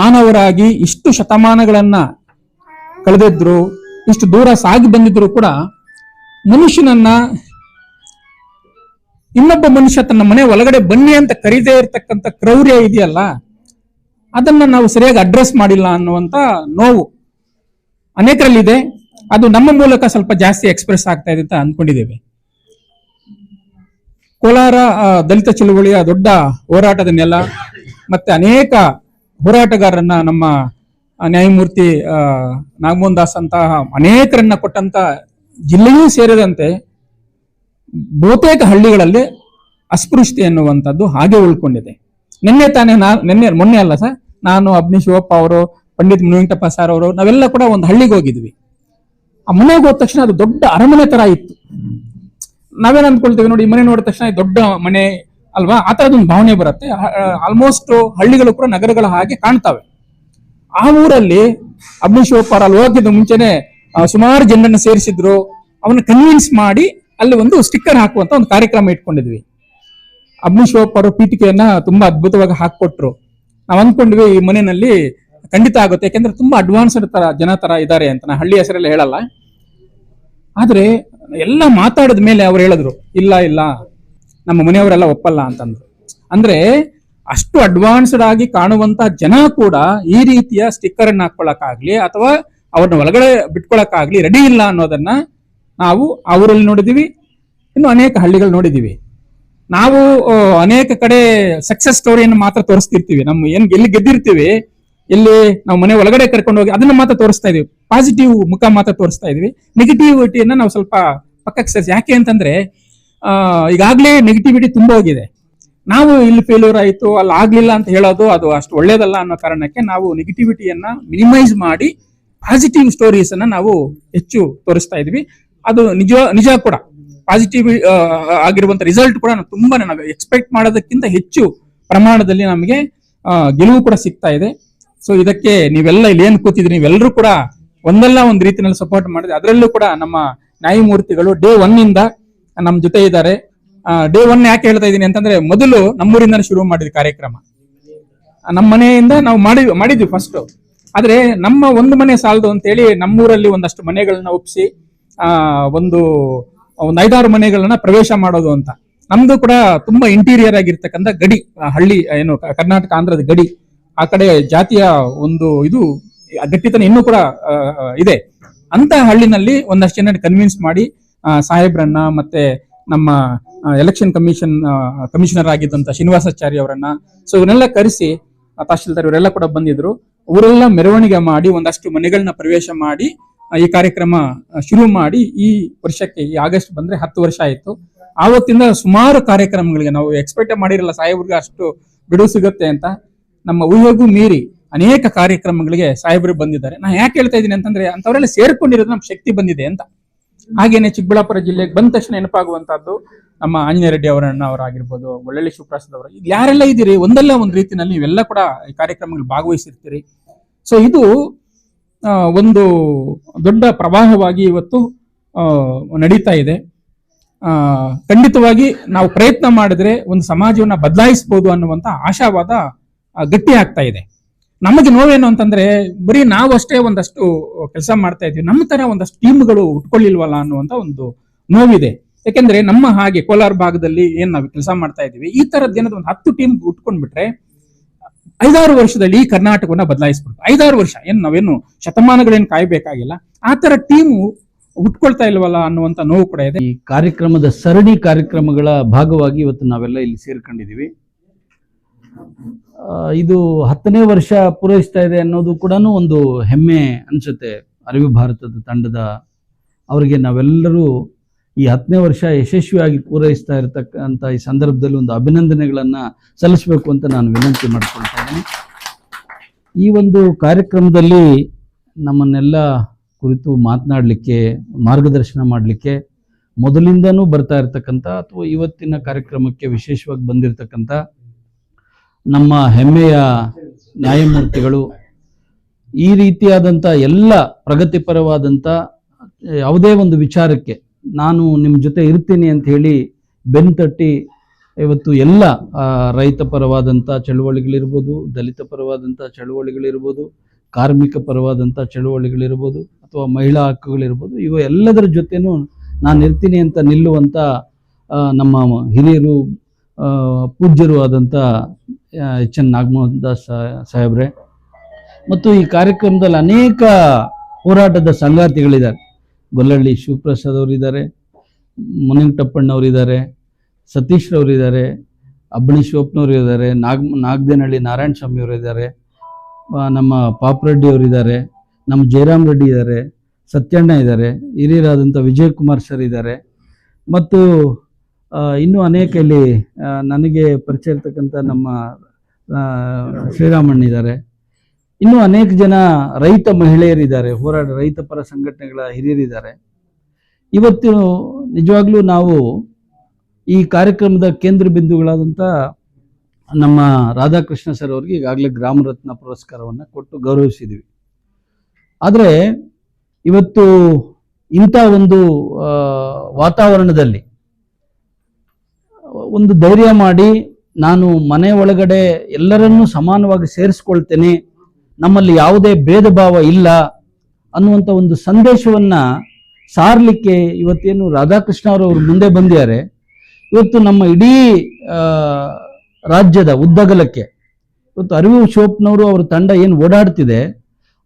ಮಾನವರಾಗಿ ಇಷ್ಟು ಶತಮಾನಗಳನ್ನ ಕಳೆದಿದ್ರು, ಇಷ್ಟು ದೂರ ಸಾಗಿ ಬಂದಿದ್ರು ಕೂಡ ಮನುಷ್ಯನನ್ನ ಇನ್ನೊಬ್ಬ ಮನುಷ್ಯ ತನ್ನ ಮನೆ ಒಳಗಡೆ ಬನ್ನಿ ಅಂತ ಕರೀದೇ ಇರತಕ್ಕಂತ ಕ್ರೌರ್ಯ ಇದೆಯಲ್ಲ, ಅದನ್ನ ನಾವು ಸರಿಯಾಗಿ ಅಡ್ರೆಸ್ ಮಾಡಿಲ್ಲ ಅನ್ನುವಂತ ನೋವು ಅನೇಕರಲ್ಲಿದೆ. ಅದು ನಮ್ಮ ಮೂಲಕ ಸ್ವಲ್ಪ ಜಾಸ್ತಿ ಎಕ್ಸ್ಪ್ರೆಸ್ ಆಗ್ತಾ ಇದೆ ಅಂತ ಅನ್ಕೊಂಡಿದ್ದೇವೆ ಕೋಲಾರ ದಲಿತ ಚಳುವಳಿಯ ದೊಡ್ಡ ಹೋರಾಟದ ನೆಲ ಮತ್ತೆ ಅನೇಕ ಹೋರಾಟಗಾರರನ್ನ ನಮ್ಮ ನ್ಯಾಯಮೂರ್ತಿ ನಾಗಮೋಹನ್ ದಾಸ್ ಅಂತಹ ಅನೇಕರನ್ನ ಕೊಟ್ಟಂತ ಜಿಲ್ಲೆಯೂ ಸೇರಿದಂತೆ ಬಹುತೇಕ ಹಳ್ಳಿಗಳಲ್ಲಿ ಅಸ್ಪೃಶ್ಯತೆ ಎನ್ನುವಂಥದ್ದು ಹಾಗೆ ಉಳ್ಕೊಂಡಿದೆ. ನಿನ್ನೆ ತಾನೇ ನಾ, ನಿನ್ನೆ, ಮೊನ್ನೆ ಅಲ್ಲ ಸರ್, ನಾನು ಅಬ್ನಿ ಶಿವಪ್ಪ ಅವರು, ಪಂಡಿತ್ ಮುನಿವೆಂಕಟಪ್ಪ ಸರ್ ಅವರು, ನಾವೆಲ್ಲ ಕೂಡ ಒಂದು ಹಳ್ಳಿಗೆ ಹೋಗಿದ್ವಿ. ಆ ಮನೆಗೆ ಹೋದ ತಕ್ಷಣ ಅದು ದೊಡ್ಡ ಅರಮನೆ ತರ ಇತ್ತು. ನಾವೇನ್ ಅನ್ಕೊಳ್ತೇವೆ ನೋಡಿ ಮನೆ ನೋಡಿದ ತಕ್ಷಣ ದೊಡ್ಡ ಮನೆ ಅಲ್ವಾ? ಆ ತರದೊಂದು ಭಾವನೆ ಬರುತ್ತೆ. ಆಲ್ಮೋಸ್ಟ್ ಹಳ್ಳಿಗಳು ಕೂಡ ನಗರಗಳ ಹಾಗೆ ಕಾಣ್ತವೆ. ಆ ಊರಲ್ಲಿ ಅಗ್ನಿಶೋಪಾರ ಅಲ್ಲಿ ಹೋಗಿದ್ದ ಮುಂಚೆನೆ ಸುಮಾರು ಜನರನ್ನ ಸೇರಿಸಿದ್ರು. ಅವನ್ನ ಕನ್ವಿನ್ಸ್ ಮಾಡಿ ಅಲ್ಲಿ ಒಂದು ಸ್ಟಿಕ್ಕರ್ ಹಾಕುವಂತ ಒಂದು ಕಾರ್ಯಕ್ರಮ ಇಟ್ಕೊಂಡಿದ್ವಿ. ಅಬ್ನಿ ಶಿವಪ್ಪ ಪೀಠಿಕೆಯನ್ನ ತುಂಬಾ ಅದ್ಭುತವಾಗಿ ಹಾಕೊಟ್ರು ನಾವ್ ಅನ್ಕೊಂಡ್ವಿ ಈ ಮನೆಯಲ್ಲಿ ಖಂಡಿತ ಆಗುತ್ತೆ. ಯಾಕೆಂದ್ರೆ ತುಂಬಾ ಅಡ್ವಾನ್ಸ್ಡ್ ತರ, ಜನ ತರ ಇದ್ದಾರೆ ಅಂತ. ನಾ ಹಳ್ಳಿ ಹೆಸರೆಲ್ಲ ಹೇಳಲ್ಲ. ಆದ್ರೆ ಎಲ್ಲ ಮಾತಾಡಿದ ಮೇಲೆ ಅವ್ರು ಹೇಳಿದ್ರು, ಇಲ್ಲ ಇಲ್ಲ, ನಮ್ಮ ಮನೆಯವರೆಲ್ಲ ಒಪ್ಪಲ್ಲ ಅಂತಂದ್ರು. ಅಂದ್ರೆ ಅಷ್ಟು ಅಡ್ವಾನ್ಸ್ಡ್ ಆಗಿ ಕಾಣುವಂತ ಜನ ಕೂಡ ಈ ರೀತಿಯ ಸ್ಟಿಕ್ಕರ್ ಅನ್ನ ಅಥವಾ ಅವ್ರನ್ನ ಒಳಗಡೆ ಬಿಟ್ಕೊಳಕ್ಕಾಗ್ಲಿ ರೆಡಿ ಇಲ್ಲ ಅನ್ನೋದನ್ನ ನಾವು ಅವರಲ್ಲಿ ನೋಡಿದೀವಿ, ಇನ್ನು ಅನೇಕ ಹಳ್ಳಿಗಳು ನೋಡಿದೀವಿ. ನಾವು ಅನೇಕ ಕಡೆ ಸಕ್ಸಸ್ ಸ್ಟೋರಿಯನ್ನು ಮಾತ್ರ ತೋರಿಸ್ತಿರ್ತೀವಿ. ನಮ್ಮ ಏನ್ ಎಲ್ಲಿ ಗೆದ್ದಿರ್ತೀವಿ ಎಲ್ಲಿ ನಾವು ಮನೆ ಒಳಗಡೆ ಕರ್ಕೊಂಡು ಹೋಗಿ ಅದನ್ನ ಮಾತ್ರ ತೋರಿಸ್ತಾ ಇದೀವಿ. ಪಾಸಿಟಿವ್ ಮುಖ ಮಾತ್ರ ತೋರಿಸ್ತಾ ಇದೀವಿ. ನೆಗೆಟಿವಿಟಿಯನ್ನ ನಾವು ಸ್ವಲ್ಪ ಪಕ್ಕಕ್ಕೆ ಸರ್ ಯಾಕೆ ಅಂತಂದ್ರೆ ಆ, ಈಗಾಗ್ಲೇ ನೆಗೆಟಿವಿಟಿ ತುಂಬ ಹೋಗಿದೆ. ನಾವು ಇಲ್ಲಿ ಫೇಲ್ಯೂರ್ ಆಯ್ತು ಅಲ್ಲಿ ಆಗ್ಲಿಲ್ಲ ಅಂತ ಹೇಳೋದು ಅದು ಅಷ್ಟು ಒಳ್ಳೇದಲ್ಲ ಅನ್ನೋ ಕಾರಣಕ್ಕೆ ನಾವು ನೆಗೆಟಿವಿಟಿಯನ್ನ ಮಿನಿಮೈಸ್ ಮಾಡಿ ಪಾಸಿಟಿವ್ ಸ್ಟೋರೀಸ್ ಅನ್ನ ನಾವು ಹೆಚ್ಚು ತೋರಿಸ್ತಾ ಇದ್ವಿ. ಅದು ನಿಜ ನಿಜ ಕೂಡ. ಪಾಸಿಟಿವ್ ಆಗಿರುವಂತ ರಿಸಲ್ಟ್ ಕೂಡ ತುಂಬಾ ನಾವು ಎಕ್ಸ್ಪೆಕ್ಟ್ ಮಾಡೋದಕ್ಕಿಂತ ಹೆಚ್ಚು ಪ್ರಮಾಣದಲ್ಲಿ ನಮಗೆ ಗೆಲುವು ಕೂಡ ಸಿಗ್ತಾ ಇದೆ. ಸೊ ಇದಕ್ಕೆ ನೀವೆಲ್ಲ ಇಲ್ಲಿ ಏನ್ ಕೂತಿದ್ರಿ? ನೀವೆಲ್ಲರೂ ಕೂಡ ಒಂದಲ್ಲ ಒಂದು ರೀತಿಯಲ್ಲಿ ಸಪೋರ್ಟ್ ಮಾಡಿದ್ರೆ ಅದರಲ್ಲೂ ಕೂಡ ನಮ್ಮ ನ್ಯಾಯಮೂರ್ತಿಗಳು ಡೇ ಒನ್ ಇಂದ ನಮ್ಮ ಜೊತೆ ಇದ್ದಾರೆ. ಡೇ ಒನ್ ಯಾಕೆ ಹೇಳ್ತಾ ಇದ್ದೀನಿ ಅಂತಂದ್ರೆ ಮೊದಲು ನಮ್ಮೂರಿಂದ ಶುರು ಮಾಡಿದ ಕಾರ್ಯಕ್ರಮ. ನಮ್ಮ ಮನೆಯಿಂದ ನಾವು ಮಾಡಿ, ಮಾಡಿದ್ವಿ ಫಸ್ಟ್ ಆದ್ರೆ ನಮ್ಮ ಒಂದು ಮನೆ ಸಾಲದು ಅಂತ ಹೇಳಿ ನಮ್ಮೂರಲ್ಲಿ ಒಂದಷ್ಟು ಮನೆಗಳನ್ನ ಒಪ್ಪಿಸಿ ಆ, ಒಂದು ಒಂದು ಐದಾರು ಮನೆಗಳನ್ನ ಪ್ರವೇಶ ಮಾಡೋದು ಅಂತ. ನಮ್ದು ಕೂಡ ತುಂಬಾ ಇಂಟೀರಿಯರ್ ಆಗಿರ್ತಕ್ಕಂಥ ಗಡಿ ಹಳ್ಳಿ ಏನು ಕರ್ನಾಟಕ ಆಂಧ್ರದ ಗಡಿ. ಆ ಕಡೆ ಜಾತಿಯ ಒಂದು ಇದು ಗಟ್ಟಿತನ ಇನ್ನೂ ಕೂಡ ಇದೆ. ಅಂತ ಹಳ್ಳಿನಲ್ಲಿ ಒಂದಷ್ಟು ಜನ ಕನ್ವಿನ್ಸ್ ಮಾಡಿ ಸಾಹೇಬ್ರನ್ನ ಮತ್ತೆ ನಮ್ಮ ಎಲೆಕ್ಷನ್ ಕಮಿಷನ್ ಕಮಿಷನರ್ ಆಗಿದ್ದಂತ ಶ್ರೀನಿವಾಸಾಚಾರ್ಯ ಅವರನ್ನ. ಸೊ ಇವನ್ನೆಲ್ಲ ಕರೆಸಿ ತಹಶೀಲ್ದಾರ್ ಇವರೆಲ್ಲ ಕೂಡ ಬಂದಿದ್ರು. ಅವರೆಲ್ಲ ಮೆರವಣಿಗೆ ಮಾಡಿ, ಒಂದಷ್ಟು ಮನೆಗಳನ್ನ ಪ್ರವೇಶ ಮಾಡಿ ಈ ಕಾರ್ಯಕ್ರಮ ಶುರು ಮಾಡಿ, ಈ ವರ್ಷಕ್ಕೆ, ಈ ಆಗಸ್ಟ್ ಬಂದ್ರೆ ಹತ್ತು ವರ್ಷ ಆಯ್ತು. ಆವತ್ತಿಂದ ಸುಮಾರು ಕಾರ್ಯಕ್ರಮಗಳಿಗೆ ನಾವು ಎಕ್ಸ್ಪೆಕ್ಟ್ ಮಾಡಿರಲ್ಲ, ಸಾಹೇಬ್ರಿಗೆ ಅಷ್ಟು ಬಿಡುವು ಸಿಗುತ್ತೆ ಅಂತ. ನಮ್ಮ ಊಹೆಗೂ ಮೀರಿ ಅನೇಕ ಕಾರ್ಯಕ್ರಮಗಳಿಗೆ ಸಾಹೇಬರು ಬಂದಿದ್ದಾರೆ. ನಾನು ಯಾಕೆ ಹೇಳ್ತಾ ಇದ್ದೀನಿ ಅಂತಂದ್ರೆ ಅಂತವರೆಲ್ಲ ಸೇರ್ಕೊಂಡಿರೋದು ನಮ್ಮ ಶಕ್ತಿ ಬಂದಿದೆ ಅಂತ. ಹಾಗೇನೆ ಚಿಕ್ಕಬಳ್ಳಾಪುರ ಜಿಲ್ಲೆಗೆ ಬಂದ ತಕ್ಷಣ ನೆನಪಾಗುವಂತಹದ್ದು ನಮ್ಮ ಆಂಜನೇಯ ರೆಡ್ಡಿ ಅವರನ್ನ ಅವರಾಗಿರ್ಬೋದು ಒಳ್ಳೊಳ್ಳೆ ಶಿವಪ್ರಸಾದ್ ಅವರು. ಇದು ಯಾರೆಲ್ಲ ಇದ್ದೀರಿ? ಒಂದಲ್ಲ ಒಂದು ರೀತಿನಲ್ಲಿ ನೀವೆಲ್ಲ ಕೂಡ ಈ ಕಾರ್ಯಕ್ರಮಗಳು ಭಾಗವಹಿಸಿರ್ತೀರಿ. ಸೊ ಇದು ಒಂದು ದೊಡ್ಡ ಪ್ರವಾಹವಾಗಿ ಇವತ್ತು ನಡೀತಾ ಇದೆ. ಖಂಡಿತವಾಗಿ ನಾವು ಪ್ರಯತ್ನ ಮಾಡಿದ್ರೆ ಒಂದು ಸಮಾಜವನ್ನ ಬದಲಾಯಿಸಬಹುದು ಅನ್ನುವಂತ ಆಶಾವಾದ ಗಟ್ಟಿ ಆಗ್ತಾ ಇದೆ. ನಮಗೆ ನೋವೇನು ಅಂತಂದ್ರೆ ಬರೀ ನಾವಷ್ಟೇ ಒಂದಷ್ಟು ಕೆಲಸ ಮಾಡ್ತಾ ಇದೀವಿ. ನಮ್ಮ ತರ ಒಂದಷ್ಟು ಟೀಮ್ಗಳು ಉಟ್ಕೊಳ್ಳಿಲ್ವಲ್ಲ ಅನ್ನುವಂತ ಒಂದು ನೋವಿದೆ. ಯಾಕೆಂದ್ರೆ ನಮ್ಮ ಹಾಗೆ ಕೋಲಾರ ಭಾಗದಲ್ಲಿ ಏನ್ ನಾವು ಕೆಲಸ ಮಾಡ್ತಾ ಇದೀವಿ ಈ ತರದ್ ಏನದ ಒಂದು ಹತ್ತು ಟೀಮ್ ಉಟ್ಕೊಂಡ್ಬಿಟ್ರೆ ಐದಾರು ವರ್ಷದಲ್ಲಿ ಈ ಕರ್ನಾಟಕವನ್ನ ಬದಲಾಯಿಸ್ಬಿಡ್ತು. ಐದಾರು ವರ್ಷ ಏನ್ ನಾವೇನು ಶತಮಾನಗಳೇನು ಕಾಯ್ಬೇಕಾಗಿಲ್ಲ. ಆ ತರ ಟೀಮು ಉಟ್ಕೊಳ್ತಾ ಇಲ್ವಲ್ಲ ಅನ್ನುವಂತ ನೋವು ಕೂಡ ಇದೆ. ಈ ಕಾರ್ಯಕ್ರಮದ ಸರಣಿ ಕಾರ್ಯಕ್ರಮಗಳ ಭಾಗವಾಗಿ ಇವತ್ತು ನಾವೆಲ್ಲ ಇಲ್ಲಿ ಸೇರ್ಕೊಂಡಿದ್ದೀವಿ. ಆ, ಇದು ಹತ್ತನೇ ವರ್ಷ ಪೂರೈಸ್ತಾ ಇದೆ ಅನ್ನೋದು ಕೂಡ ಒಂದು ಹೆಮ್ಮೆ ಅನ್ಸುತ್ತೆ ಅರಿವು ಭಾರತದ ತಂಡದ ಅವರಿಗೆ ನಾವೆಲ್ಲರೂ ಈ ಹತ್ತನೇ ವರ್ಷ ಯಶಸ್ವಿಯಾಗಿ ಪೂರೈಸ್ತಾ ಇರತಕ್ಕಂಥ ಈ ಸಂದರ್ಭದಲ್ಲಿ ಒಂದು ಅಭಿನಂದನೆಗಳನ್ನು ಸಲ್ಲಿಸಬೇಕು ಅಂತ ನಾನು ವಿನಂತಿ ಮಾಡ್ಕೊಳ್ತಾ ಇದ್ದೀನಿ. ಈ ಒಂದು ಕಾರ್ಯಕ್ರಮದಲ್ಲಿ ನಮ್ಮನ್ನೆಲ್ಲ ಕುರಿತು ಮಾತನಾಡಲಿಕ್ಕೆ, ಮಾರ್ಗದರ್ಶನ ಮಾಡಲಿಕ್ಕೆ ಮೊದಲಿಂದನೂ ಬರ್ತಾ ಇರತಕ್ಕಂಥ ಅಥವಾ ಇವತ್ತಿನ ಕಾರ್ಯಕ್ರಮಕ್ಕೆ ವಿಶೇಷವಾಗಿ ಬಂದಿರತಕ್ಕಂಥ ನಮ್ಮ ಹೆಮ್ಮೆಯ ನ್ಯಾಯಮೂರ್ತಿಗಳು ಈ ರೀತಿಯಾದಂಥ ಎಲ್ಲ ಪ್ರಗತಿಪರವಾದಂಥ ಯಾವುದೇ ಒಂದು ವಿಚಾರಕ್ಕೆ ನಾನು ನಿಮ್ಮ ಜೊತೆ ಇರ್ತೀನಿ ಅಂತ ಹೇಳಿ ಬೆನ್ ತಟ್ಟಿ ಇವತ್ತು ಎಲ್ಲ ರೈತ ಪರವಾದಂಥ ಚಳುವಳಿಗಳಿರ್ಬೋದು ದಲಿತ ಪರವಾದಂಥ ಚಳುವಳಿಗಳಿರ್ಬೋದು, ಕಾರ್ಮಿಕ ಪರವಾದಂಥ ಚಳುವಳಿಗಳಿರ್ಬೋದು, ಅಥವಾ ಮಹಿಳಾ ಹಕ್ಕುಗಳಿರ್ಬೋದು, ಇವು ಎಲ್ಲದರ ಜೊತೆನೂ ನಾನು ಇರ್ತೀನಿ ಅಂತ ನಿಲ್ಲುವಂಥ ನಮ್ಮ ಹಿರಿಯರು ಪೂಜ್ಯರು ಆದಂಥ ಎಚ್ ಎನ್ ನಾಗಮೋಹನ್ ದಾಸ್ ಸಾಹೇಬ್ರೆ. ಮತ್ತು ಈ ಕಾರ್ಯಕ್ರಮದಲ್ಲಿ ಅನೇಕ ಹೋರಾಟದ ಸಂಗಾತಿಗಳಿದ್ದಾರೆ. ಗೊಲ್ಲಳ್ಳಿ ಶಿವಪ್ರಸಾದ್ ಅವರಿದ್ದಾರೆ ಮುನಿಂಗಟಪ್ಪಣ್ಣವರಿದ್ದಾರೆ ಸತೀಶ್ ರವರಿದ್ದಾರೆ ಅಬ್ಬಣಿ ಶಿವಪ್ಪನವರು ಇದ್ದಾರೆ ನಾಗ್ ನಾಗದೇನಹಳ್ಳಿ ನಾರಾಯಣ ಸ್ವಾಮಿ ಅವರು ಇದ್ದಾರೆ ಆ, ನಮ್ಮ ಪಾಪರೆಡ್ಡಿ ಅವರಿದ್ದಾರೆ ನಮ್ಮ ಜಯರಾಮ್ ರೆಡ್ಡಿ ಇದ್ದಾರೆ ಸತ್ಯಣ್ಣ ಇದ್ದಾರೆ ಹಿರಿಯರಾದಂಥ ವಿಜಯ್ ಕುಮಾರ್ ಸರ್ ಇದ್ದಾರೆ. ಮತ್ತು ಇನ್ನೂ ಅನೇಕ ಇಲ್ಲಿ ನನಗೆ ಪರಿಚಯ ಇರ್ತಕ್ಕಂಥ ನಮ್ಮ ಶ್ರೀರಾಮಣ್ಣಿದ್ದಾರೆ. ಇನ್ನೂ ಅನೇಕ ಜನ ರೈತ ಮಹಿಳೆಯರಿದ್ದಾರೆ, ಹೋರಾಟ, ರೈತ ಪರ ಸಂಘಟನೆಗಳ ಹಿರಿಯರಿದ್ದಾರೆ. ಇವತ್ತು ನಿಜವಾಗ್ಲೂ ನಾವು ಈ ಕಾರ್ಯಕ್ರಮದ ಕೇಂದ್ರ ಬಿಂದುಗಳಾದಂಥ ನಮ್ಮ ರಾಧಾಕೃಷ್ಣ ಸರ್ ಅವರಿಗೆ ಈಗಾಗಲೇ ಗ್ರಾಮ ರತ್ನ ಪುರಸ್ಕಾರವನ್ನು ಕೊಟ್ಟು ಗೌರವಿಸಿದ್ವಿ. ಆದರೆ, ಇವತ್ತು ಇಂಥ ಒಂದು ವಾತಾವರಣದಲ್ಲಿ ಒಂದು ಧೈರ್ಯ ಮಾಡಿ ನಾನು ಮನೆ ಒಳಗಡೆ ಎಲ್ಲರನ್ನೂ ಸಮಾನವಾಗಿ ಸೇರಿಸ್ಕೊಳ್ತೇನೆ, ನಮ್ಮಲ್ಲಿ ಯಾವುದೇ ಭೇದ ಭಾವ ಇಲ್ಲ ಅನ್ನುವಂಥ ಒಂದು ಸಂದೇಶವನ್ನ ಸಾರಲಿಕ್ಕೆ ಇವತ್ತೇನು ರಾಧಾಕೃಷ್ಣ ಅವರು ಮುಂದೆ ಬಂದಿದ್ದಾರೆ. ಇವತ್ತು ನಮ್ಮ ಇಡೀ ರಾಜ್ಯದ ಉದ್ದಗಲಕ್ಕೆ ಇವತ್ತು ಅರಿವು ಶೋಪ್ನವರು ಅವರ ತಂಡ ಏನು ಓಡಾಡ್ತಿದೆ,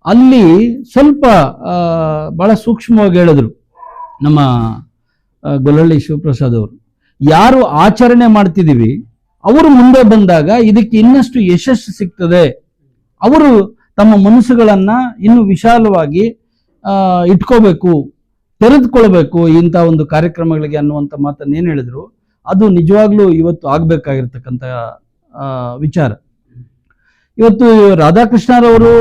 ಅಲ್ಲಿ ಸ್ವಲ್ಪ ಭಾಳ ಸೂಕ್ಷ್ಮವಾಗಿ ಹೇಳಿದ್ರು ನಮ್ಮ ಗೊಲ್ಲಳ್ಳಿ ಶಿವಪ್ರಸಾದ್ ಅವರು. ಯಾರು ಆಚರಣೆ ಮಾಡ್ತಿದ್ದೀವಿ ಅವರು ಮುಂದೆ ಬಂದಾಗ ಇದಕ್ಕೆ ಇನ್ನಷ್ಟು ಯಶಸ್ಸು ಸಿಗ್ತದೆ. ಅವರು ತಮ್ಮ ಮನಸ್ಸುಗಳನ್ನ ಇನ್ನು ವಿಶಾಲವಾಗಿ ಇಟ್ಕೋಬೇಕು, ತೆರೆದುಕೊಳ್ಬೇಕು ಇಂಥ ಒಂದು ಕಾರ್ಯಕ್ರಮಗಳಿಗೆ ಅನ್ನುವಂಥ ಮಾತನ್ನು ಏನು ಹೇಳಿದ್ರು, ಅದು ನಿಜವಾಗ್ಲೂ ಇವತ್ತು ಆಗ್ಬೇಕಾಗಿರ್ತಕ್ಕಂಥ ವಿಚಾರ. ಇವತ್ತು ರಾಧಾಕೃಷ್ಣರವರು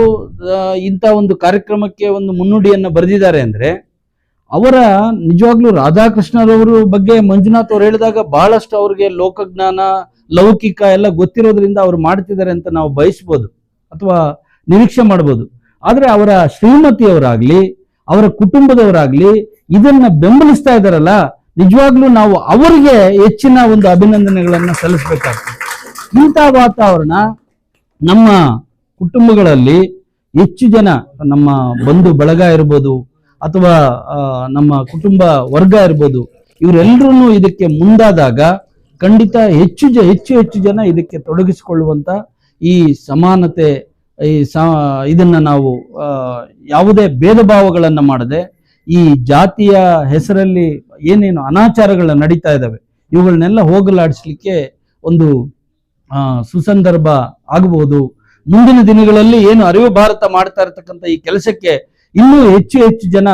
ಇಂಥ ಒಂದು ಕಾರ್ಯಕ್ರಮಕ್ಕೆ ಒಂದು ಮುನ್ನುಡಿಯನ್ನು ಬರೆದಿದ್ದಾರೆ ಅಂದ್ರೆ ಅವರ ನಿಜವಾಗ್ಲೂ ರಾಧಾಕೃಷ್ಣರವರು ಬಗ್ಗೆ ಮಂಜುನಾಥ್ ಅವ್ರು ಹೇಳಿದಾಗ ಬಹಳಷ್ಟು ಅವ್ರಿಗೆ ಲೋಕಜ್ಞಾನ, ಲೌಕಿಕ ಎಲ್ಲ ಗೊತ್ತಿರೋದ್ರಿಂದ ಅವ್ರು ಮಾಡ್ತಿದ್ದಾರೆ ಅಂತ ನಾವು ಬಯಸ್ಬೋದು ಅಥವಾ ನಿರೀಕ್ಷೆ ಮಾಡ್ಬೋದು. ಆದ್ರೆ ಅವರ ಶ್ರೀಮತಿಯವರಾಗ್ಲಿ, ಅವರ ಕುಟುಂಬದವರಾಗ್ಲಿ ಇದನ್ನ ಬೆಂಬಲಿಸ್ತಾ ಇದಾರಲ್ಲ ನಿಜವಾಗ್ಲೂ ನಾವು ಅವರಿಗೆ ಹೆಚ್ಚಿನ ಒಂದು ಅಭಿನಂದನೆಗಳನ್ನ ಸಲ್ಲಿಸಬೇಕಾಗ್ತದೆ. ಇಂಥ ವಾತಾವರಣ ನಮ್ಮ ಕುಟುಂಬಗಳಲ್ಲಿ ಹೆಚ್ಚು ಜನ, ನಮ್ಮ ಬಂಧು ಬಳಗ ಇರ್ಬೋದು ಅಥವಾ ನಮ್ಮ ಕುಟುಂಬ ವರ್ಗ ಇರ್ಬೋದು ಇವರೆಲ್ಲರೂ ಇದಕ್ಕೆ ಮುಂದಾದಾಗ ಖಂಡಿತ ಹೆಚ್ಚು ಜ, ಹೆಚ್ಚು ಹೆಚ್ಚು ಜನ ಇದಕ್ಕೆ ತೊಡಗಿಸಿಕೊಳ್ಳುವಂತ ಈ ಸಮಾನತೆ, ಈ ಸ, ಇದನ್ನ ನಾವು ಯಾವುದೇ ಭೇದ ಭಾವಗಳನ್ನ ಮಾಡದೆ, ಈ ಜಾತಿಯ ಹೆಸರಲ್ಲಿ ಏನೇನು ಅನಾಚಾರಗಳು ನಡೀತಾ ಇದ್ದಾವೆ, ಇವುಗಳನ್ನೆಲ್ಲ ಹೋಗಲಾಡಿಸ್ಲಿಕ್ಕೆ ಒಂದು ಸುಸಂದರ್ಭ ಆಗಬಹುದು. ಮುಂದಿನ ದಿನಗಳಲ್ಲಿ ಏನು ಅರಿವು ಭಾರತ ಮಾಡ್ತಾ ಇರತಕ್ಕಂಥ ಈ ಕೆಲಸಕ್ಕೆ ಇನ್ನೂ ಹೆಚ್ಚು ಹೆಚ್ಚು ಜನ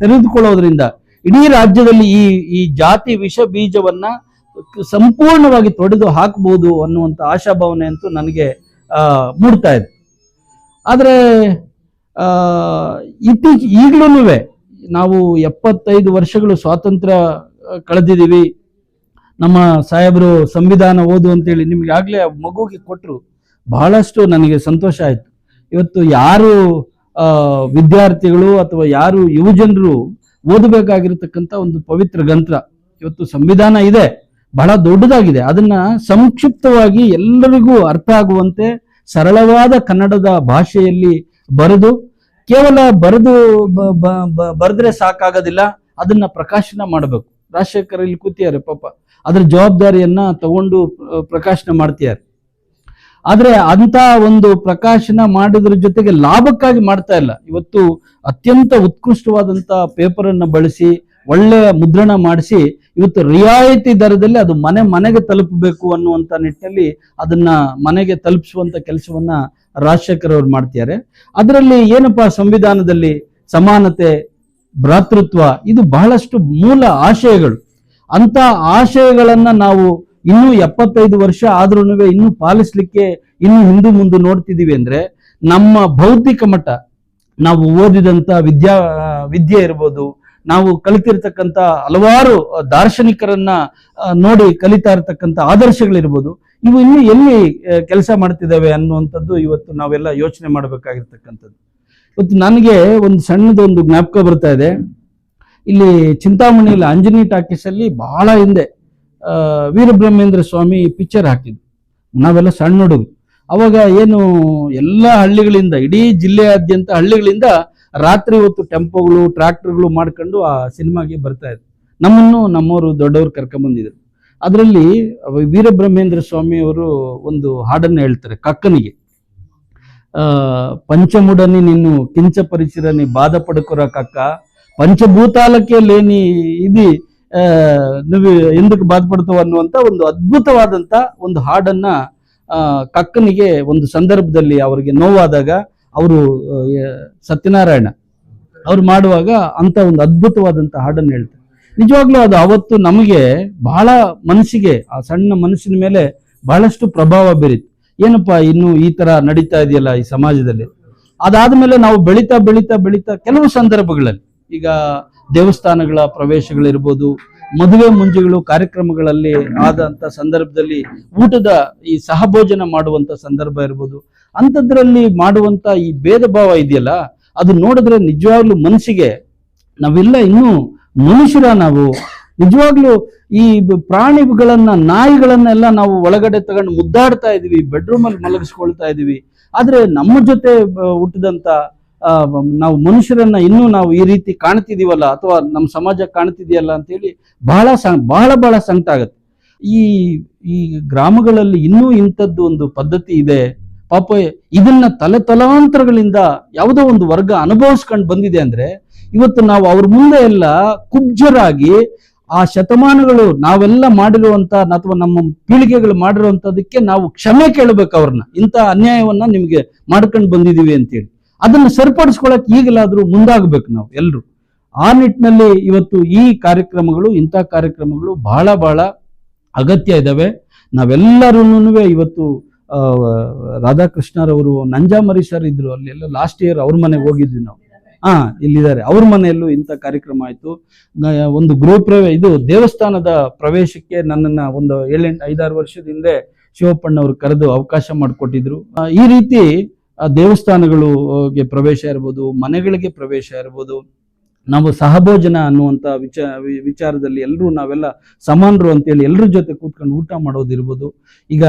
ತೆರೆದುಕೊಳ್ಳೋದ್ರಿಂದ ಇಡೀ ರಾಜ್ಯದಲ್ಲಿ ಈ ಈ ಜಾತಿ ವಿಷ ಬೀಜವನ್ನ ಸಂಪೂರ್ಣವಾಗಿ ತೊಡೆದು ಹಾಕಬಹುದು ಅನ್ನುವಂಥ ಆಶಾಭಾವನೆ ಅಂತೂ ನನಗೆ ಮೂಡ್ತಾ ಇದೆ. ಆದರೆ ಇತ್ತೀಚೆ ಈಗಲೂ ನಾವು ಎಪ್ಪತ್ತೈದು ವರ್ಷಗಳು ಸ್ವಾತಂತ್ರ್ಯ ಕಳೆದಿದ್ದೀವಿ. ನಮ್ಮ ಸಾಹೇಬರು ಸಂವಿಧಾನ ಓದು ಅಂತೇಳಿ ನಿಮ್ಗೆ ಆಗಲೇ ಮಗುಗೆ ಕೊಟ್ಟರು ಬಹಳಷ್ಟು ನನಗೆ ಸಂತೋಷ ಆಯಿತು. ಇವತ್ತು ಯಾರು ವಿದ್ಯಾರ್ಥಿಗಳು ಅಥವಾ ಯಾರು ಯುವಜನರು ಓದಬೇಕಾಗಿರ್ತಕ್ಕಂಥ ಒಂದು ಪವಿತ್ರ ಗ್ರಂಥ. ಇವತ್ತು ಸಂವಿಧಾನ ಇದೆ, ಬಹಳ ದೊಡ್ಡದಾಗಿದೆ. ಅದನ್ನ ಸಂಕ್ಷಿಪ್ತವಾಗಿ ಎಲ್ಲರಿಗೂ ಅರ್ಥ ಆಗುವಂತೆ ಸರಳವಾದ ಕನ್ನಡದ ಭಾಷೆಯಲ್ಲಿ ಬರೆದು, ಕೇವಲ ಬರೆದು ಬರೆದ್ರೆ ಸಾಕಾಗೋದಿಲ್ಲ, ಅದನ್ನ ಪ್ರಕಾಶನ ಮಾಡಬೇಕು. ರಾಜಶೇಖರ್ ಇಲ್ಲಿ ಕೂತಿದ್ದಾರೆ ಪಾಪ. ಅದ್ರ ಜವಾಬ್ದಾರಿಯನ್ನ ತಗೊಂಡು ಪ್ರಕಾಶನ ಮಾಡ್ತಿದ್ದಾರೆ. ಆದ್ರೆ ಅಂತ ಒಂದು ಪ್ರಕಾಶನ ಮಾಡಿದ್ರ ಜೊತೆಗೆ ಲಾಭಕ್ಕಾಗಿ ಮಾಡ್ತಾ ಇಲ್ಲ. ಇವತ್ತು ಅತ್ಯಂತ ಉತ್ಕೃಷ್ಟವಾದಂತ ಪೇಪರ್ ಅನ್ನ ಬಳಸಿ ಒಳ್ಳೆಯ ಮುದ್ರಣ ಮಾಡಿಸಿ, ಇವತ್ತು ರಿಯಾಯಿತಿ ದರದಲ್ಲಿ ಅದು ಮನೆ ಮನೆಗೆ ತಲುಪಬೇಕು ಅನ್ನುವಂತ ನಿಟ್ಟಿನಲ್ಲಿ ಅದನ್ನ ಮನೆಗೆ ತಲುಪಿಸುವಂತ ಕೆಲಸವನ್ನ ರಾಜಶೇಖರ್ ಅವ್ರು ಮಾಡ್ತಿದ್ದಾರೆ. ಅದರಲ್ಲಿ ಏನಪ್ಪಾ ಸಂವಿಧಾನದಲ್ಲಿ ಸಮಾನತೆ, ಭ್ರಾತೃತ್ವ, ಇದು ಬಹಳಷ್ಟು ಮೂಲ ಆಶಯಗಳು. ಅಂತ ಆಶಯಗಳನ್ನ ನಾವು ಇನ್ನೂ ಎಪ್ಪತ್ತೈದು ವರ್ಷ ಆದ್ರೂ ಇನ್ನೂ ಪಾಲಿಸ್ಲಿಕ್ಕೆ ಇನ್ನು ಹಿಂದೂ ಮುಂದೆ ನೋಡ್ತಿದ್ದೀವಿ ಅಂದ್ರೆ ನಮ್ಮ ಭೌತಿಕ ಮಟ್ಟ, ನಾವು ಓದಿದಂತ ವಿದ್ಯಾ, ವಿದ್ಯೆ ಇರ್ಬೋದು, ನಾವು ಕಲಿತಿರ್ತಕ್ಕಂಥ ಹಲವಾರು ದಾರ್ಶನಿಕರನ್ನ ನೋಡಿ ಕಲಿತಾ ಇರತಕ್ಕಂಥ ಆದರ್ಶಗಳಿರ್ಬೋದು, ಇವು ಇನ್ನು ಎಲ್ಲಿ ಕೆಲಸ ಮಾಡ್ತಿದ್ದಾವೆ ಅನ್ನುವಂಥದ್ದು ಇವತ್ತು ನಾವೆಲ್ಲ ಯೋಚನೆ ಮಾಡಬೇಕಾಗಿರ್ತಕ್ಕಂಥದ್ದು. ಇವತ್ತು ನನಗೆ ಒಂದು ಸಣ್ಣದೊಂದು ಜ್ಞಾಪಕ ಬರ್ತಾ ಇದೆ. ಇಲ್ಲಿ ಚಿಂತಾಮಣಿಯಲ್ಲಿ ಅಂಜನಿ ಟಾಕೀಸಲ್ಲಿ ಬಹಳ ಹಿಂದೆ ವೀರಬ್ರಹ್ಮೇಂದ್ರ ಸ್ವಾಮಿ ಪಿಕ್ಚರ್ ಹಾಕಿದ್ರು. ನಾವೆಲ್ಲ ಸಣ್ಣ ಹುಡುಗರು. ಅವಾಗ ಏನು ಎಲ್ಲ ಹಳ್ಳಿಗಳಿಂದ, ಇಡೀ ಜಿಲ್ಲೆಯಾದ್ಯಂತ ಹಳ್ಳಿಗಳಿಂದ ರಾತ್ರಿ ಹೊತ್ತು ಟೆಂಪೋಗಳು ಟ್ರ್ಯಾಕ್ಟರ್ಗಳು ಮಾಡ್ಕೊಂಡು ಆ ಸಿನಿಮಾಗೆ ಬರ್ತಾ ಇದ್ರು. ನಮ್ಮನ್ನು ನಮ್ಮವರು ದೊಡ್ಡವರು ಕರ್ಕೊಂಬಂದಿದ್ರು ಅದರಲ್ಲಿ ವೀರಬ್ರಹ್ಮೇಂದ್ರ ಸ್ವಾಮಿಯವರು ಒಂದು ಹಾಡನ್ನು ಹೇಳ್ತಾರೆ, ಕಕ್ಕನಿಗೆ. ಪಂಚಮುಡನಿ ನೀನು ಕಿಂಚ ಪರಿಚಿರನಿ ಬಾಧ ಪಡ್ಕೊರ ಕಕ್ಕ. ಪಂಚಭೂತಾಲಕ್ಕೆ ಲೇನಿ, ಇದಿ. నువ్వు ఎందుకు బాధపడతావు ಅನ್ನುವಂತ ಒಂದು ಅದ್ಭುತವಾದಂತ ಒಂದು ಹಾಡನ್ನ ಆ, ಕಕ್ಕನಿಗೆ ಒಂದು ಸಂದರ್ಭದಲ್ಲಿ ಅವರಿಗೆ ನೋವಾದಾಗ ಅವರು ಸತ್ಯನಾರಾಯಣ ಅವ್ರು ಮಾಡುವಾಗ ಅಂತ ಒಂದು ಅದ್ಭುತವಾದಂತ ಹಾಡನ್ನು ಹೇಳ್ತಾರೆ ನಿಜವಾಗ್ಲೂ ಅದು ಅವತ್ತು ನಮಗೆ ಬಹಳ ಮನಸ್ಸಿಗೆ ಆ ಸಣ್ಣ ಮನಸ್ಸಿನ ಮೇಲೆ ಬಹಳಷ್ಟು ಪ್ರಭಾವ ಬೀರಿತು ಏನಪ್ಪಾ ಇನ್ನು ಈ ತರ ನಡೀತಾ ಇದೆಯಲ್ಲ ಈ ಸಮಾಜದಲ್ಲಿ ಅದಾದ್ಮೇಲೆ ನಾವು ಬೆಳೀತಾ ಬೆಳೀತಾ ಬೆಳೀತಾ ಕೆಲವು ಸಂದರ್ಭಗಳಲ್ಲಿ ಈಗ ದೇವಸ್ಥಾನಗಳ ಪ್ರವೇಶಗಳಿರ್ಬೋದು, ಮದುವೆ ಮುಂಜಿಗಳು ಕಾರ್ಯಕ್ರಮಗಳಲ್ಲಿ ಆದಂತ ಸಂದರ್ಭದಲ್ಲಿ ಊಟದ ಈ ಸಹಭೋಜನ ಮಾಡುವಂತ ಸಂದರ್ಭ ಇರ್ಬೋದು. ಅಂಥದ್ರಲ್ಲಿ ಮಾಡುವಂತ ಈ ಭೇದ ಭಾವ ಇದೆಯಲ್ಲ, ಅದು ನೋಡಿದ್ರೆ ನಿಜವಾಗ್ಲೂ ಮನಸ್ಸಿಗೆ ನಾವೆಲ್ಲ, ಇನ್ನೂ ಮನುಷ್ಯರ ನಾವು. ನಿಜವಾಗ್ಲೂ ಈ ಪ್ರಾಣಿಗಳನ್ನ, ನಾಯಿಗಳನ್ನೆಲ್ಲ ನಾವು ಒಳಗಡೆ ತಗೊಂಡು ಮುದ್ದಾಡ್ತಾ ಇದೀವಿ ಬೆಡ್ರೂಮ್ ಅಲ್ಲಿ ಮಲಗಿಸ್ಕೊಳ್ತಾ ಇದೀವಿ. ಆದ್ರೆ ನಮ್ಮ ಜೊತೆ ಹುಟ್ಟಿದಂತ ನಾವು ಮನುಷ್ಯರನ್ನ ಇನ್ನೂ ನಾವು ಈ ರೀತಿ ಕಾಣ್ತಿದೀವಲ್ಲ ಅಥವಾ ನಮ್ಮ ಸಮಾಜ ಕಾಣ್ತಿದೆಯಲ್ಲ ಅಂತೇಳಿ ಬಹಳ ಬಹಳ ಬಹಳ ಸಂಕಟ ಆಗುತ್ತೆ. ಈ ಈ ಗ್ರಾಮಗಳಲ್ಲಿ ಇನ್ನೂ ಇಂಥದ್ದು ಒಂದು ಪದ್ಧತಿ ಇದೆ. ಪಾಪ, ಇದನ್ನ ತಲೆ ತಲಾಂತರಗಳಿಂದ ಯಾವುದೋ ಒಂದು ವರ್ಗ ಅನುಭವಿಸ್ಕೊಂಡು ಬಂದಿದೆ ಅಂದ್ರೆ ಇವತ್ತು ನಾವು ಅವ್ರ ಮುಂದೆ ಎಲ್ಲ ಕುಬ್ಜರಾಗಿ ಆ ಶತಮಾನಗಳು ನಾವೆಲ್ಲ ಮಾಡಿರುವಂತ ಅಥವಾ ನಮ್ಮ ಪೀಳಿಗೆಗಳು ಮಾಡಿರುವಂತದಕ್ಕೆ ನಾವು ಕ್ಷಮೆ ಕೇಳಬೇಕು ಅವ್ರನ್ನ. ಇಂಥ ಅನ್ಯಾಯವನ್ನ ನಿಮ್ಗೆ ಮಾಡ್ಕೊಂಡು ಬಂದಿದೀವಿ ಅಂತೇಳಿ. ಅದನ್ನ ಸರಿಪಡಿಸ್ಕೊಳಕ್ ಈಗಲಾದರೂ ಮುಂದಾಗಬೇಕು ನಾವು ಎಲ್ಲರೂ ಆ ನಿಟ್ಟಿನಲ್ಲಿ ಇವತ್ತು ಈ ಕಾರ್ಯಕ್ರಮಗಳು, ಇಂಥ ಕಾರ್ಯಕ್ರಮಗಳು ಬಹಳ ಬಹಳ ಅಗತ್ಯ ಇದಾವೆ. ನಾವೆಲ್ಲರೂ ಇವತ್ತು ರಾಧಾಕೃಷ್ಣರವರು, ನಂಜಾಮರಿ ಸರ್ ಇದ್ರು ಅಲ್ಲೆಲ್ಲ ಲಾಸ್ಟ್ ಇಯರ್ ಅವ್ರ ಮನೆಗೆ ಹೋಗಿದ್ವಿ ನಾವು. ಹಾ, ಇಲ್ಲಿದ್ದಾರೆ. ಅವ್ರ ಮನೆಯಲ್ಲೂ ಇಂಥ ಕಾರ್ಯಕ್ರಮ ಆಯ್ತು. ಒಂದು ಗೃಹ ಪ್ರವೇ ಇದು ದೇವಸ್ಥಾನದ ಪ್ರವೇಶಕ್ಕೆ ನನ್ನನ್ನ ಒಂದು ಏಳೆಂಟು, ಐದಾರು ವರ್ಷದ ಹಿಂದೆ ಶಿವಪ್ಪಣ್ಣವರು ಕರೆದು ಅವಕಾಶ ಮಾಡಿಕೊಟ್ಟಿದ್ರು. ಈ ರೀತಿ ದೇವಸ್ಥಾನಗಳು ಪ್ರವೇಶ ಇರ್ಬೋದು, ಮನೆಗಳಿಗೆ ಪ್ರವೇಶ ಇರ್ಬೋದು, ನಾವು ಸಹಭೋಜನ ಅನ್ನುವಂತ ವಿಚ ವಿಚಾರದಲ್ಲಿ ಎಲ್ಲರೂ ನಾವೆಲ್ಲ ಸಮಾನರು ಅಂತೇಳಿ ಎಲ್ಲರ ಜೊತೆ ಕೂತ್ಕೊಂಡು ಊಟ ಮಾಡೋದಿರ್ಬೋದು. ಈಗ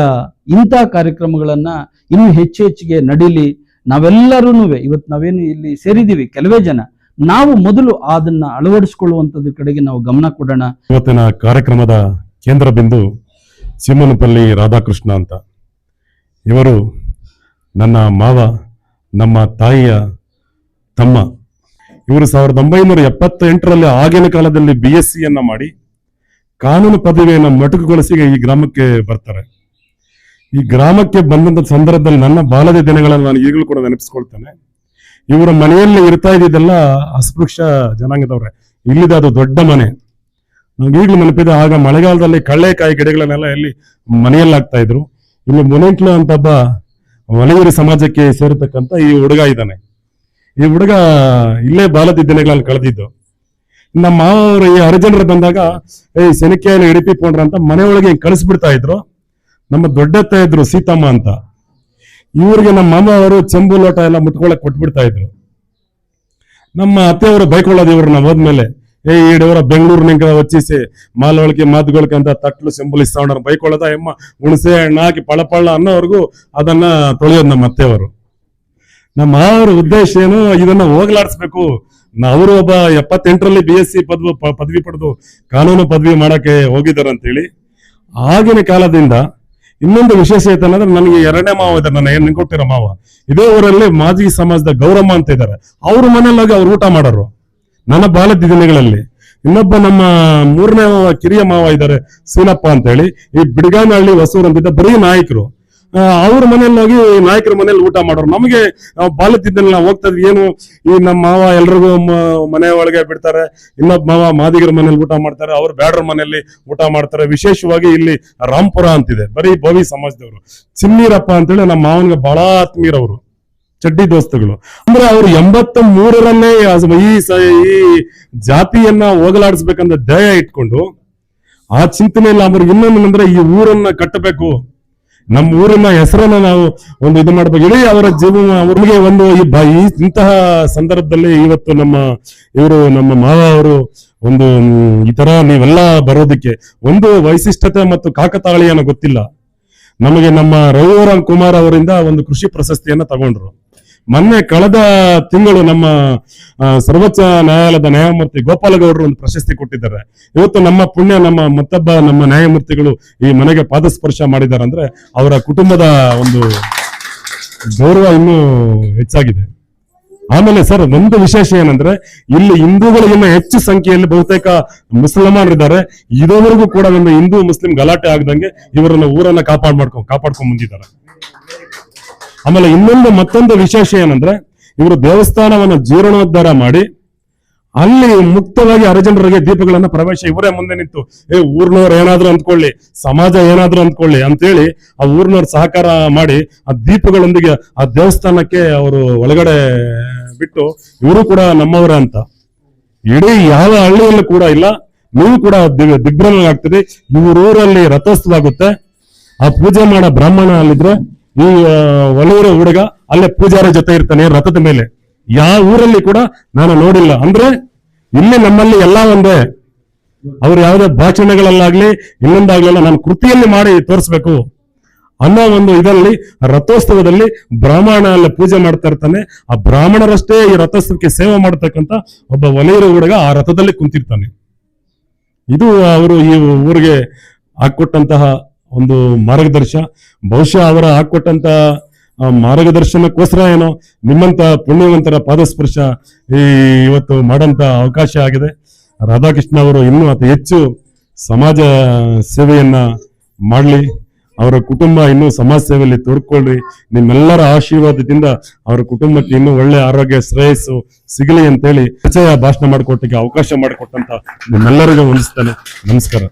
ಇಂಥ ಕಾರ್ಯಕ್ರಮಗಳನ್ನ ಇನ್ನೂ ಹೆಚ್ಚು ಹೆಚ್ಚಿಗೆ ನಡೀಲಿ. ನಾವೆಲ್ಲರೂ ಇವತ್ತು ನಾವೇನು ಇಲ್ಲಿ ಸೇರಿದೀವಿ, ಕೆಲವೇ ಜನ. ನಾವು ಮೊದಲು ಅದನ್ನ ಅಳವಡಿಸಿಕೊಳ್ಳುವಂಥದ್ರ ಕಡೆಗೆ ನಾವು ಗಮನ ಕೊಡೋಣ. ಇವತ್ತಿನ ಕಾರ್ಯಕ್ರಮದ ಕೇಂದ್ರ ಬಿಂದು ಸಿಮ್ಮನಪಲ್ಲಿ ರಾಧಾಕೃಷ್ಣ ಅಂತ. ಇವರು ನನ್ನ ಮಾವ, ನಮ್ಮ ತಾಯಿಯ ತಮ್ಮ. ಇವರು ಸಾವಿರದ ಒಂಬೈನೂರ ಎಪ್ಪತ್ತೆಂಟರಲ್ಲಿ ಆಗಿನ ಕಾಲದಲ್ಲಿ ಬಿ ಎಸ್ ಸಿಯನ್ನು ಮಾಡಿ ಕಾನೂನು ಪದವಿಯನ್ನು ಮೊಟಕುಗೊಳಿಸಿ ಈ ಗ್ರಾಮಕ್ಕೆ ಬರ್ತಾರೆ. ಈ ಗ್ರಾಮಕ್ಕೆ ಬಂದಂಥ ಸಂದರ್ಭದಲ್ಲಿ ನನ್ನ ಬಾಲ್ಯದ ದಿನಗಳನ್ನು ನಾನು ಈಗಲೂ ಕೂಡ ನೆನಪಿಸ್ಕೊಳ್ತೇನೆ. ಇವರ ಮನೆಯಲ್ಲಿ ಇರ್ತಾ ಇದ್ದಿದ್ದೆಲ್ಲ ಅಸ್ಪೃಶ್ಯ ಜನಾಂಗದವ್ರೆ. ಇಲ್ಲಿದೆ ಅದು ದೊಡ್ಡ ಮನೆ. ನನಗೆ ಈಗಲೂ ನೆನಪಿದೆ, ಆಗ ಮಳೆಗಾಲದಲ್ಲಿ ಕಳ್ಳೆಕಾಯಿ ಗಿಡಗಳನ್ನೆಲ್ಲ ಇಲ್ಲಿ ಮನೆಯಲ್ಲಿ ಹಾಕ್ತಾ ಇದ್ರು. ಇಲ್ಲಿ ಮುನೆಂಟ್ಲ ಅಂತ ಒಬ್ಬ ಒಲಗಿರಿ ಸಮಾಜಕ್ಕೆ ಸೇರತಕ್ಕಂತ ಈ ಹುಡುಗ ಇದ್ದಾನೆ. ಈ ಹುಡುಗ ಇಲ್ಲೇ ಬಾಲದ ದಿನಗಳಲ್ಲಿ ಕಳೆದಿದ್ದು. ನಮ್ಮ ಮಾವರು ಈ ಹರಿಜನರು ಬಂದಾಗ ಏ ಸೆನಿಕೆಯನ್ನು ಹಿಡಿಪಿ ಅಂತ ಮನೆಯೊಳಗೆ ಕಳಿಸ್ಬಿಡ್ತಾ ಇದ್ರು. ನಮ್ಮ ದೊಡ್ಡತ್ತ ಇದ್ರು ಸೀತಮ್ಮ ಅಂತ. ಇವ್ರಿಗೆ ನಮ್ಮ ಮಾಮ ಅವರು ಚೆಂಬು ಲೋಟ ಎಲ್ಲ ಮುಟ್ಕೊಳಕ್ ಕೊಟ್ಬಿಡ್ತಾ ಇದ್ರು. ನಮ್ಮ ಅತ್ತೆಯವರು ಬೈಕೊಳ್ಳೋದು ಇವ್ರನ್ನ ಹೋದ್ಮೇಲೆ. ಏ ಈಡವರ ಬೆಂಗಳೂರಿನಿಂದ ವಚ್ಚಿಸಿ, ಮಾಲವಳಿಕೆ ಮಾತುಗಳಿಗೆ ಅಂತ ತಟ್ಲು ಸಿಂಬಲಿಸ್ತಾವ್ರ ಬೈಕೊಳ್ಳೋದ ಎಮ್ಮ, ಹುಣಸೆ ಹಣ್ಣು ಹಾಕಿ ಪಳಪಳ ಅನ್ನೋವರೆಗೂ ಅದನ್ನ ತೊಳೆಯೋದು ನಮ್ಮ ಅತ್ತೆಯವರು. ನಮ್ಮ ಅವರ ಉದ್ದೇಶ ಏನು? ಇದನ್ನ ಹೋಗ್ಲಾಡಿಸ್ಬೇಕು. ಅವರು ಒಬ್ಬ ಎಪ್ಪತ್ತೆಂಟರಲ್ಲಿ ಬಿ ಎಸ್ ಸಿ ಪದವಿ ಪದವಿ ಪಡೆದು ಕಾನೂನು ಪದವಿ ಮಾಡಕ್ಕೆ ಹೋಗಿದ್ದಾರೆ ಅಂತೇಳಿ, ಆಗಿನ ಕಾಲದಿಂದ ಇನ್ನೊಂದು ವಿಶೇಷ ಐತೆ ಅನ್ನೋದ್ರೆ ನನಗೆ ಎರಡನೇ ಮಾವ ಇದ್ದಾರೆ, ನನ್ನ ಏನ್ ಕೊಟ್ಟಿರೋ ಮಾವ. ಇದೇ ಊರಲ್ಲಿ ಮಾಜಿ ಸಮಾಜದ ಗೌರಮ್ಮ ಅಂತ ಇದ್ದಾರೆ. ಅವ್ರ ಮನೆಯಲ್ಲಿ ಹೋಗಿ ಅವ್ರು ಊಟ ಮಾಡೋರು. ನನ್ನ ಬಾಲ್ಯದ ದಿನಗಳಲ್ಲಿ ಇನ್ನೊಬ್ಬ ನಮ್ಮ ಮೂರನೇ ಕಿರಿಯ ಮಾವ ಇದ್ದಾರೆ ಸೀನಪ್ಪ ಅಂತ ಹೇಳಿ. ಈ ಬಿಡಗಾನಹಳ್ಳಿ ಹೊಸೂರು ಅಂತಿದ್ದ ಬರೀ ನಾಯಕರು. ಅವ್ರ ಮನೇಲಿ ಹೋಗಿ ನಾಯಕರ ಮನೇಲಿ ಊಟ ಮಾಡೋರು. ನಮಗೆ ಬಾಲ್ಯದಿದ್ದಲ್ಲಿ ನಾವು ಹೋಗ್ತಾ ಇದ್ವಿ. ಏನು, ಈ ನಮ್ಮ ಮಾವ ಎಲ್ರಿಗೂ ಮನೆ ಒಳಗೆ ಬಿಡ್ತಾರೆ. ಇನ್ನೊಬ್ಬ ಮಾವ ಮಾದಿಗರ ಮನೇಲಿ ಊಟ ಮಾಡ್ತಾರೆ. ಅವ್ರು ಬ್ಯಾಡ್ರ ಮನೆಯಲ್ಲಿ ಊಟ ಮಾಡ್ತಾರೆ. ವಿಶೇಷವಾಗಿ ಇಲ್ಲಿ ರಾಂಪುರ ಅಂತಿದೆ. ಬರೀ ಭವಿ ಸಮಾಜದವರು. ಚಿನ್ನೀರಪ್ಪ ಅಂತೇಳಿ ನಮ್ಮ ಮಾವನಿಗೆ ಬಹಳ ಆತ್ಮೀಯರವರು. ಚಡ್ಡಿ ದೋಸ್ತಗಳು. ಅಂದ್ರೆ ಅವ್ರು ಎಂಬತ್ತ ಮೂರರಲ್ಲೇ ಈ ಈ ಜಾತಿಯನ್ನ ಹೋಗಲಾಡಿಸ್ಬೇಕಂತ ಧ್ಯೇಯ ಇಟ್ಕೊಂಡು ಆ ಚಿಂತನೆಯಲ್ಲಿ ಅವ್ರಿಗೆ ಇನ್ನೊಂದು ಅಂದ್ರೆ ಈ ಊರನ್ನ ಕಟ್ಟಬೇಕು. ನಮ್ಮ ಊರಿನ ಹೆಸರನ್ನ ನಾವು ಒಂದು ಇದು ಮಾಡ್ಬೇಕು. ಇಡೀ ಅವರ ಜೀವನ ಅವ್ರಿಗೆ ಒಂದು ಈ ಇಂತಹ ಸಂದರ್ಭದಲ್ಲಿ ಇವತ್ತು ನಮ್ಮ ಇವರು ನಮ್ಮ ಮಾವ ಅವರು ಒಂದು ಈ ತರ ನೀವೆಲ್ಲ ಬರೋದಕ್ಕೆ ಒಂದು ವೈಶಿಷ್ಟ್ಯತೆ ಮತ್ತು ಕಾಕತಾಳಿಯನ್ನು ಗೊತ್ತಿಲ್ಲ. ನಮಗೆ ನಮ್ಮ ರಘುವರಾಮ್ ಕುಮಾರ್ ಅವರಿಂದ ಒಂದು ಕೃಷಿ ಪ್ರಶಸ್ತಿಯನ್ನ ತಗೊಂಡ್ರು. ಮೊನ್ನೆ ಕಳೆದ ತಿಂಗಳು ನಮ್ಮ ಸರ್ವೋಚ್ಚ ನ್ಯಾಯಾಲಯದ ನ್ಯಾಯಮೂರ್ತಿ ಗೋಪಾಲಗೌಡರು ಒಂದು ಪ್ರಶಸ್ತಿ ಕೊಟ್ಟಿದ್ದಾರೆ. ಇವತ್ತು ನಮ್ಮ ಪುಣ್ಯ, ನಮ್ಮ ಮತ್ತೊಬ್ಬ ನಮ್ಮ ನ್ಯಾಯಮೂರ್ತಿಗಳು ಈ ಮನೆಗೆ ಪಾದಸ್ಪರ್ಶ ಮಾಡಿದ್ದಾರೆ ಅಂದ್ರೆ ಅವರ ಕುಟುಂಬದ ಒಂದು ಗೌರವ ಇನ್ನೂ ಹೆಚ್ಚಾಗಿದೆ. ಆಮೇಲೆ ಸರ್, ಒಂದು ವಿಶೇಷ ಏನಂದ್ರೆ, ಇಲ್ಲಿ ಹಿಂದೂಗಳಿಗಿನ್ನ ಹೆಚ್ಚು ಸಂಖ್ಯೆಯಲ್ಲಿ ಬಹುತೇಕ ಮುಸಲ್ಮಾನರಿದ್ದಾರೆ. ಇದುವರೆಗೂ ಕೂಡ ಒಂದು ಹಿಂದೂ, ಮುಸ್ಲಿಂ ಗಲಾಟೆ ಆಗದಂಗೆ ಇವರನ್ನ ಊರನ್ನ ಕಾಪಾಡ್ ಮಾಡ್ಕೊ ಕಾಪಾಡ್ಕೊಂಡ್ ಬಂದಿದ್ದಾರೆ. ಆಮೇಲೆ ಇನ್ನೊಂದು ಮತ್ತೊಂದು ವಿಶೇಷ ಏನಂದ್ರೆ, ಇವರು ದೇವಸ್ಥಾನವನ್ನ ಜೀರ್ಣೋದ್ಧಾರ ಮಾಡಿ, ಅಲ್ಲಿ ಮುಕ್ತವಾಗಿ ಹರಿಜನರಿಗೆ ದೀಪಗಳನ್ನ ಪ್ರವೇಶ ಇವರೇ ಮುಂದೆ ನಿಂತು, ಏ, ಊರ್ನವ್ರು ಏನಾದ್ರು ಅಂದ್ಕೊಳ್ಳಿ, ಸಮಾಜ ಏನಾದ್ರು ಅಂದ್ಕೊಳ್ಳಿ ಅಂತೇಳಿ ಆ ಊರ್ನವ್ರ ಸಹಕಾರ ಮಾಡಿ ಆ ದೀಪಗಳೊಂದಿಗೆ ಆ ದೇವಸ್ಥಾನಕ್ಕೆ ಅವರು ಒಳಗಡೆ ಬಿಟ್ಟು, ಇವರು ಕೂಡ ನಮ್ಮವರೇ ಅಂತ. ಇಡೀ ಯಾವ ಹಳ್ಳಿಯಲ್ಲೂ ಕೂಡ ಇಲ್ಲ, ನೀವು ಕೂಡ ದಿಗ್- ದಿಗ್ಭ್ರಮೆ ಆಗ್ತದೆ ಇವರೂರಲ್ಲಿ ರಥೋತ್ಸವ ಆಗುತ್ತೆ. ಆ ಪೂಜೆ ಮಾಡೋ ಬ್ರಾಹ್ಮಣ ಅಲ್ಲಿದ್ರೆ ಈ ಒಲೂರ ಹುಡುಗ ಅಲ್ಲೇ ಪೂಜಾರ ಜೊತೆ ಇರ್ತಾನೆ ರಥದ ಮೇಲೆ. ಯಾವ ಊರಲ್ಲಿ ಕೂಡ ನಾನು ನೋಡಿಲ್ಲ. ಅಂದ್ರೆ ಇಲ್ಲಿ ನಮ್ಮಲ್ಲಿ ಎಲ್ಲ ಒಂದೇ. ಅವ್ರು ಯಾವುದೇ ಭಾಷಣಗಳಲ್ಲಾಗ್ಲಿ ಇನ್ನೊಂದಾಗ್ಲಿಲ್ಲ ನಾನು ಕೃತಿಯಲ್ಲಿ ಮಾಡಿ ತೋರಿಸ್ಬೇಕು ಅನ್ನೋ ಒಂದು ಇದರಲ್ಲಿ ರಥೋತ್ಸವದಲ್ಲಿ ಬ್ರಾಹ್ಮಣ ಅಲ್ಲಿ ಪೂಜೆ ಮಾಡ್ತಾ ಇರ್ತಾನೆ. ಆ ಬ್ರಾಹ್ಮಣರಷ್ಟೇ ಈ ರಥೋತ್ಸವಕ್ಕೆ ಸೇವೆ ಮಾಡತಕ್ಕಂತ ಒಬ್ಬ ಒಲೆಯರ ಹುಡುಗ ಆ ರಥದಲ್ಲಿ ಕುಂತಿರ್ತಾನೆ. ಇದು ಅವರು ಈ ಊರಿಗೆ ಹಾಕೊಟ್ಟಂತಹ ಒಂದು ಮಾರ್ಗದರ್ಶ. ಬಹುಶಃ ಅವರ ಹಾಕೊಟ್ಟಂತ ಮಾರ್ಗದರ್ಶನಕ್ಕೋಸ್ಕರ ಏನೋ ನಿಮ್ಮಂತ ಪುಣ್ಯವಂತರ ಪಾದಸ್ಪರ್ಶ ಈ ಇವತ್ತು ಮಾಡಂತ ಅವಕಾಶ ಆಗಿದೆ. ರಾಧಾಕೃಷ್ಣ ಅವರು ಇನ್ನೂ ಅತಿ ಹೆಚ್ಚು ಸಮಾಜ ಸೇವೆಯನ್ನ ಮಾಡಲಿ. ಅವರ ಕುಟುಂಬ ಇನ್ನೂ ಸಮಾಜ ಸೇವೆಯಲ್ಲಿ ತೋಡ್ಕೊಳ್ಳಿ ನಿಮ್ಮೆಲ್ಲರ ಆಶೀರ್ವಾದದಿಂದ ಅವರ ಕುಟುಂಬಕ್ಕೆ ಇನ್ನೂ ಒಳ್ಳೆ ಆರೋಗ್ಯ, ಶ್ರೇಯಸ್ಸು ಸಿಗಲಿ ಅಂತೇಳಿ ಪರಿಚಯ ಭಾಷಣ ಮಾಡಿಕೊಟ್ಟಿಗೆ ಅವಕಾಶ ಮಾಡಿಕೊಟ್ಟಂತ ನಿಮ್ಮೆಲ್ಲರಿಗೂ ವಂದಿಸ್ತೇನೆ. ನಮಸ್ಕಾರ.